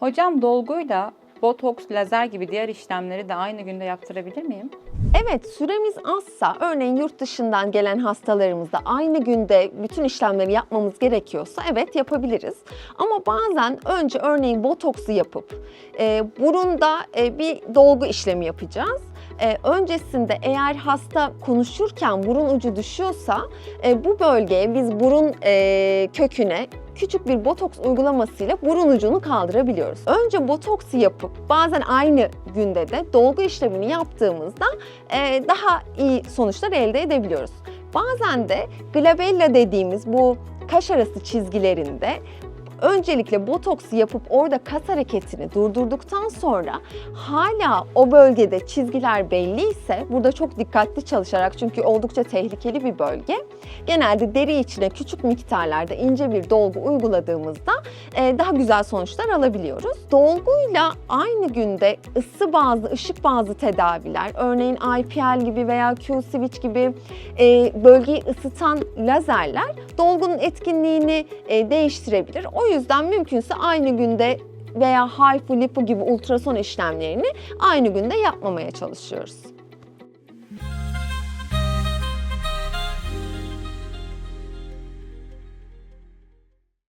Hocam dolguyla botoks, lazer gibi diğer işlemleri de aynı günde yaptırabilir miyim? Evet, süremiz azsa, örneğin yurt dışından gelen hastalarımızda aynı günde bütün işlemleri yapmamız gerekiyorsa evet yapabiliriz. Ama bazen önce örneğin botoksu yapıp e, burunda e, bir dolgu işlemi yapacağız. E, öncesinde eğer hasta konuşurken burun ucu düşüyorsa e, bu bölgeye biz burun e, köküne küçük bir botoks uygulamasıyla burun ucunu kaldırabiliyoruz. Önce botoksu yapıp bazen aynı günde de dolgu işlemini yaptığımızda e, daha iyi sonuçlar elde edebiliyoruz. Bazen de glabella dediğimiz bu kaş arası çizgilerinde öncelikle botoksu yapıp orada kas hareketini durdurduktan sonra hala o bölgede çizgiler belliyse burada çok dikkatli çalışarak çünkü oldukça tehlikeli bir bölge. Genelde deri içine küçük miktarlarda ince bir dolgu uyguladığımızda daha güzel sonuçlar alabiliyoruz. Dolguyla aynı günde ısı bazlı, ışık bazlı tedaviler, örneğin IPL gibi veya Q-switch gibi e, bölgeyi ısıtan lazerler dolgunun etkinliğini e, değiştirebilir. O yüzden mümkünse aynı günde veya HIFU, LIPO gibi ultrason işlemlerini aynı günde yapmamaya çalışıyoruz.